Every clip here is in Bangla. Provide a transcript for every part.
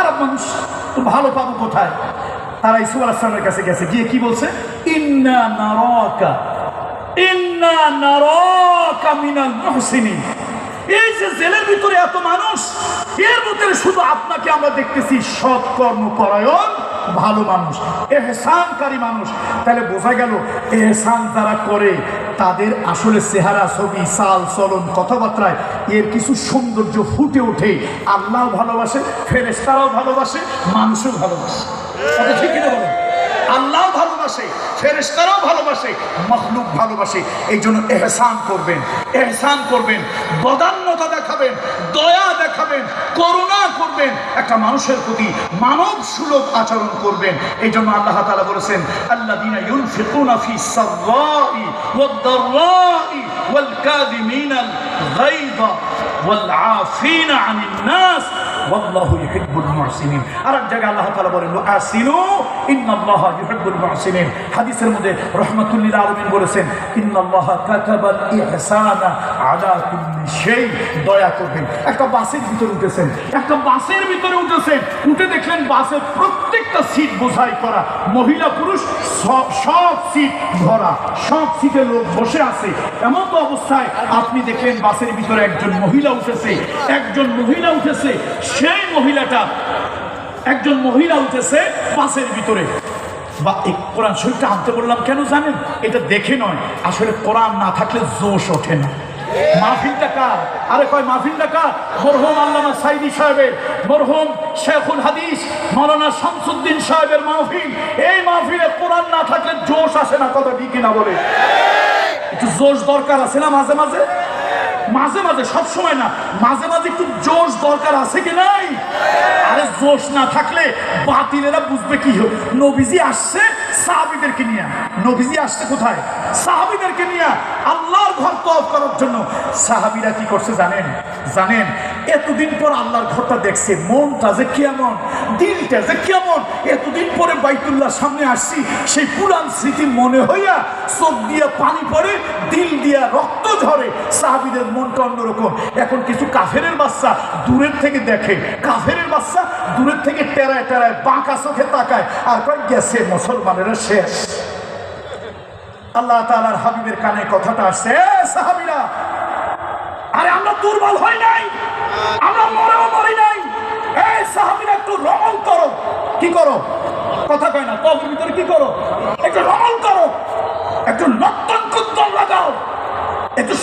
খারাপ মানুষ, তো ভালো পাবো কোথায়? তারা ইসুফ আলাহামের কাছে গেছে। গিয়ে কি বলছে? ইন্না নারকা ইন্না নারকা মিনাল মহসিনী এই যে জেলের ভিতরে ভিতরে শুধু আপনাকে আমরা দেখতেছি সৎ কর্মপরায়ণ, ভালো মানুষ, এহসানকারী মানুষ। তাহলে বোঝা গেল, এহসান যারা করে, তাদের আসলে চেহারা, ছবি, চাল, চলন, কথাবার্তায় এর কিছু সৌন্দর্য ফুটে ওঠে। আল্লাহ ভালোবাসে ফেরেস্তারাও ভালোবাসে, মানুষও ভালোবাসে। ঠিক কিনা বলেন? আল্লাহ ভালোবাসে ফেরেস্তারাও ভালোবাসে, মখলুক ভালোবাসে। এই জন্য এহসান করবেন এহসান করবেন, বদান্যতা দেখাবেন, দয়া দেখাবেন, করুণা করবেন। একটা মানুষের প্রতি মানব সুলভ আচরণ করবেন। এই জন্য আল্লাহ তালা বলেছেন আনিন নাস। ওয়াল্লাহু ইউহিব্বুল মুহসিনিন। আরেক জায়গায় আল্লাহ তাআলা বলেন আসিনু ইন্নাল্লাহা ইউহিব্বুল মুহসিনিন। হাদিসের মধ্যে রাহমাতুল লিল আলামিন বলেছেন, ইন্নাল্লাহা কাতাবাল ইহসানা আলা কুল্লি শাই দয়া করবেন। একটা বাসের ভিতরে উঠেছেন। একটা বাসের ভিতরে উঠেছেন। উঠে দেখলেন বাসের প্রত্যেকটা সিট বোঝাই করা। মহিলা পুরুষ সব সব সিট ভরা সব সিটে লোক বসে আছে। এমন তো অবস্থায় আপনি দেখলেন বাসের ভিতরে একজন মহিলা উঠেছে। একজন মহিলা উঠেছে। সেই মহিলাটা একজন মহিলা উঠেছে বাসের ভিতরে। বা এই কোরআন শরীরটা আনতে বললাম কেন জানেন? এটা দেখে নয়। আসলে কোরআন না থাকলে জোশ ওঠে না। আরে কয় আল্লামা সাইদি সাহেবের শেখুল হাদিস, মৌলানা শামসুদ্দিন সাহেবের মাহফিল। এই মাহফিলে কোরআন না থাকলে জোশ আসে না, কথা না বলে? একটু জোশ দরকার আছে না মাঝে মাঝে? মাঝে মাঝে, সব সময় না। মাঝে মাঝে একটু জোশ দরকার আছে কি নাই? আরে জোশ না থাকলে বাতিলেরা বুঝবে কি হোক নবীজি আসছে সাহাবিদেরকে নিয়ে। নবীজি আসছে কোথায়? সাহাবিদেরকে নিয়ে আল্লাহর ঘর তফ করার জন্য। সাহাবিরা কি করছে জানেন? জানেন, এতদিন পর আল্লাহর ঘরটা দেখছে। মনটা যে কেমন, দিলটা যে কেমন, এতদিন পরে বাইতুল্লাহ সামনে আসছি। সেই পুরান স্মৃতি মনে হইয়া চোখ দিয়া পানি পড়ে, দিল দিয়া রক্ত ঝরে সাহাবিদের মনটা অন্যরকম। এখন কিছু কাফেরের বাচ্চা দূরের থেকে দেখে। কাফেরের বাচ্চা দূরের থেকে টেরায় টেরায় বাঁকা চোখে তাকায় আর কয়, গেছে মুসলমানেরা শেষ। আল্লাহ তাআলার হাবিবের কানে কথাটা আসছে, "এ সাহাবীরা, আরে আমরা দুর্বল হই নাই। আমরা মরেও মরি নাই। এই সাহাবীরা একটু রমল করো। কি করো? কথা কয় না তবের ভিতরে কি করো? একটু রমল করো। একটু নর্তন কুদ্দল লাগাও।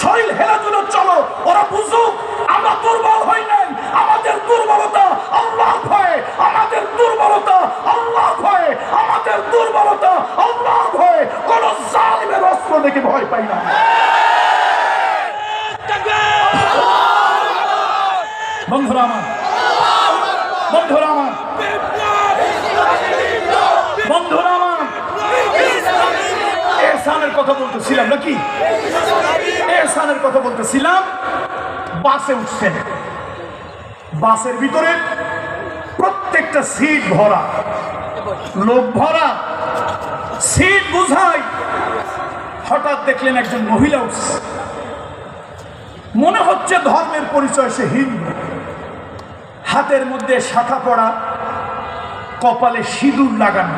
শরীর হেলাধুলো চলো, ওরা বুঝুক, আমরা দুর্বল হই নাই, আমাদের দুর্বলতা আল্লাহ ভয়ে, আমাদের দুর্বলতা আল্লাহ ভয়ে, আমাদের দুর্বলতা আল্লাহ ভয়ে, কোন জালিমের অস্ত্র দেখে ভয় পাই না। বন্ধুরা আমার বন্ধুরা আমার বন্ধুরা আমার, এহসানের কথা বলতেছিলাম নাকি? এহসানের কথা বলতেছিলাম, বাসে উঠছেন। বাসের ভিতরে প্রত্যেকটা সিট ভরা। লোক ভরা, সিট বুঝাই। হঠাৎ দেখলেন একজন মহিলা উঠছে। মনে হচ্ছে ধর্মের পরিচয় সে হিন্দু। হাতের মধ্যে শাখা পড়া কপালে সিঁদুর লাগানো।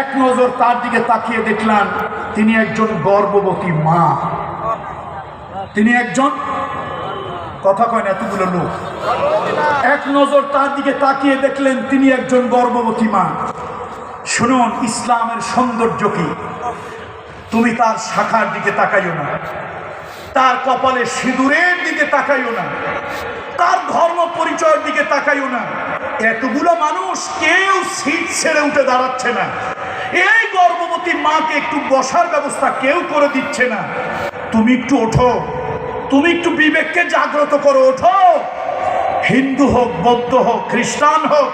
এক নজর তার দিকে তাকিয়ে দেখলাম, তিনি একজন গর্ভবতী মা। তিনি একজন কথা কয় না, এতগুলো লোক। এক নজর তার দিকে তাকিয়ে দেখলেন তিনি একজন গর্ভবতী মা। শুনুন, ইসলামের সৌন্দর্য কি? তুমি তার শাখার দিকে তাকাইও না। তার কপালে সিঁদুরের দিকে তাকাইও না। তার ধর্ম পরিচয়ের দিকে তাকাইও না। এতগুলো মানুষ কেউ সিট ছেড়ে উঠে দাঁড়াচ্ছে না। এই গর্ভবতী মাকে একটু বসার ব্যবস্থা কেউ করে দিচ্ছে না। তুমি একটু ওঠো। তুমি একটু বিবেককে জাগ্রত করো, ওঠো। হিন্দু হোক, বৌদ্ধ হোক, খ্রিস্টান হোক,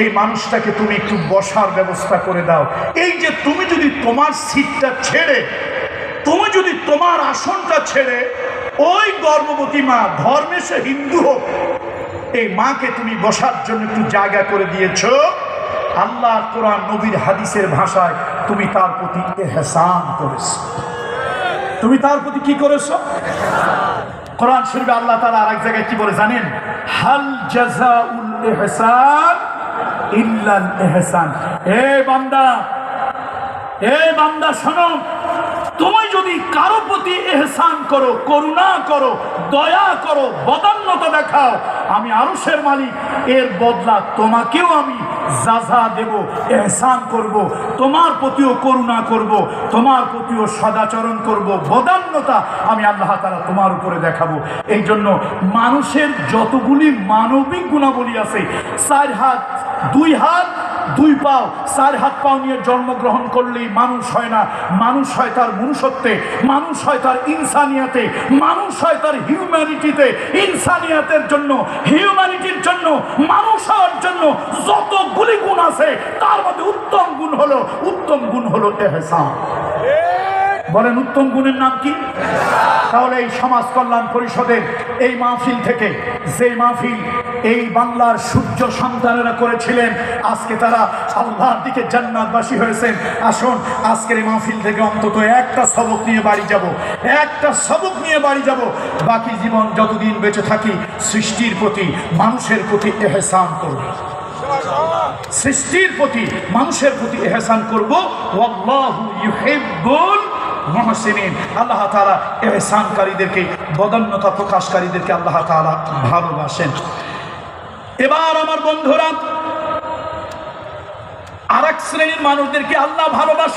এই মানুষটাকে তুমি একটু বসার ব্যবস্থা করে দাও। এই যে তুমি যদি তোমার সিটটা ছেড়ে, তুমি যদি তোমার আসনটা ছেড়ে, ওই গর্ভবতী মা, ধর্মে সে হিন্দু হোক, এই মাকে তুমি বসার জন্য একটু জায়গা করে দিয়েছ। আল্লাহ কোরআন, নবীর হাদিসের ভাষায় তুমি তার প্রতি এহসান করেছ। তুমি তার প্রতি কি করেছ? কোরআন শরীফে আল্লাহ তাআলা আরেক জায়গায় কি বলে জানেন? হাল জাযাউল ইহসান ইল্লাল ইহসান। এ বান্দা এ বান্দা শোনো, তুমি যদি কারও প্রতি এহসান করো, করুণা করো, দয়া করো, বদান্যতা দেখাও। আমি আরশের মালিক, এর বদলা তোমাকেও আমি যাজা দেব, এহসান করব, তোমার প্রতিও করুণা করব, তোমার প্রতিও সদাচরণ করব, বদান্যতা আমি আল্লাহ তারা তোমার উপরে দেখাবো। এই জন্য মানুষের যতগুলি মানবিক গুণাবলী আছে, চার হাত, দুই হাত দুই পাও, চার হাত পাও নিয়ে জন্মগ্রহণ করলেই মানুষ হয় না। মানুষ হয় তার মনুষ্যত্বে, মানুষ হয় তার ইনসানিয়াতে, মানুষ হয় তার হিউম্যানিটিতে ইনসানিয়াতের জন্য হিউম্যানিটির জন্য, মানুষ হওয়ার জন্য যতগুলি গুণ আছে, তার মধ্যে উত্তম গুণ হলো, উত্তম গুণ হলো এহসান। বলেন, উত্তম গুণের নাম কি? তাহলে এই সমাজ কল্যাণ পরিষদের এই মাহফিল থেকে যে মাহফিল এই বাংলার সূর্য সন্তানেরা করেছিলেন, আজকে তারা আল্লাহর দিকে জান্নাতবাসী হয়েছেন। আসুন, আজকের এই মাহফিল থেকে অন্তত একটা সবক নিয়ে বাড়ি যাব। একটা সবক নিয়ে বাড়ি যাব। বাকি জীবন যতদিন বেঁচে থাকি, সৃষ্টির প্রতি, মানুষের প্রতি এহসান করব। সৃষ্টির প্রতি, মানুষের প্রতি এহসান করব। মুহসিনিন, আল্লাহ তালা এহসানকারীদেরকে, বদন্যতা প্রকাশকারীদেরকে আল্লাহ তালা ভালোবাসেন। এবার আমার বন্ধুরা আর এক শ্রেণির মানুষদেরকে আল্লাহ ভালোবাসেন।